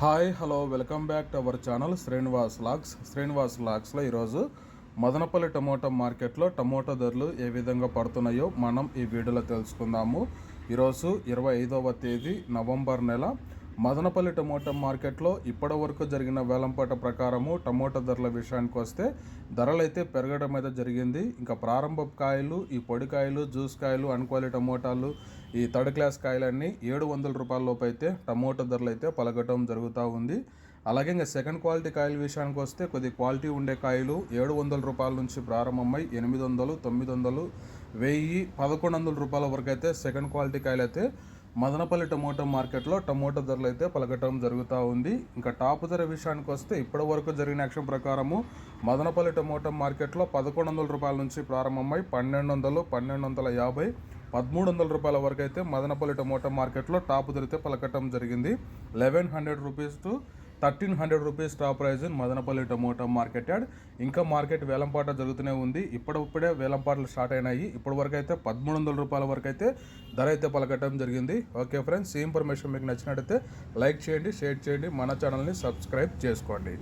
Hi hello welcome back to our channel Srinivas lakhs Srinivas లాక్స్లో ఈరోజు Madanapalle tomato మార్కెట్లో టమోటా ధరలు ఏ విధంగా పడుతున్నాయో మనం ఈ వీడియోలో తెలుసుకుందాము. ఈరోజు ఇరవై ఐదవ తేదీ నవంబర్ నెల. మదనపల్లి టమోటా మార్కెట్లో ఇప్పటి వరకు జరిగిన వేలంపాట ప్రకారము టమోటా ధరల విషయానికి వస్తే ధరలు అయితే పెరగడం అయితే జరిగింది. ఇంకా ప్రారంభ కాయలు ఈ పొడికాయలు జ్యూస్ కాయలు అనుకోవాలి టమోటాలు ఈ థర్డ్ క్లాస్ కాయలన్నీ ఏడు వందల రూపాయల లోపు అయితే టమోటా ధరలు అయితే పలకటం జరుగుతూ ఉంది. అలాగే ఇంకా సెకండ్ క్వాలిటీ కాయల విషయానికి వస్తే కొద్ది క్వాలిటీ ఉండే కాయలు ఏడు వందల రూపాయల నుంచి ప్రారంభమై ఎనిమిది వందలు తొమ్మిది వందలు వెయ్యి పదకొండు వందల రూపాయల వరకు అయితే సెకండ్ క్వాలిటీ కాయలు అయితే మదనపల్లి టమోటో మార్కెట్లో టమోటో ధరలు అయితే పలకటం జరుగుతూ ఉంది. ఇంకా టాప్ ధర విషయానికి వస్తే ఇప్పటి వరకు జరిగిన యాక్షన్ ప్రకారము మదనపల్లి టమోటో మార్కెట్లో పదకొండు వందల రూపాయల నుంచి ప్రారంభమై పన్నెండు వందలు పన్నెండు వందల యాభై పదమూడు వందల రూపాయల వరకు అయితే మదనపల్లి టమోటో మార్కెట్లో టాప్ ధర అయితే పలకటం జరిగింది. Eleven hundred rupees to thirteen hundred rupees top price Madanapalle tomato market yard ఇంకా మార్కెట్ వేలంపాట జరుగుతూనే ఉంది. ఇప్పుడిప్పుడే వేలంపాటలు స్టార్ట్ అయినాయి. ఇప్పటి వరకు అయితే పదమూడు వందల రూపాయల వరకు అయితే ధర అయితే పలకటం జరిగింది. ఓకే ఫ్రెండ్స్ ఈ ఇన్ఫర్మేషన్ మీకు నచ్చినట్టయితే లైక్ చేయండి షేర్ చేయండి. మన ఛానల్ని సబ్స్క్రైబ్ చేసుకోండి.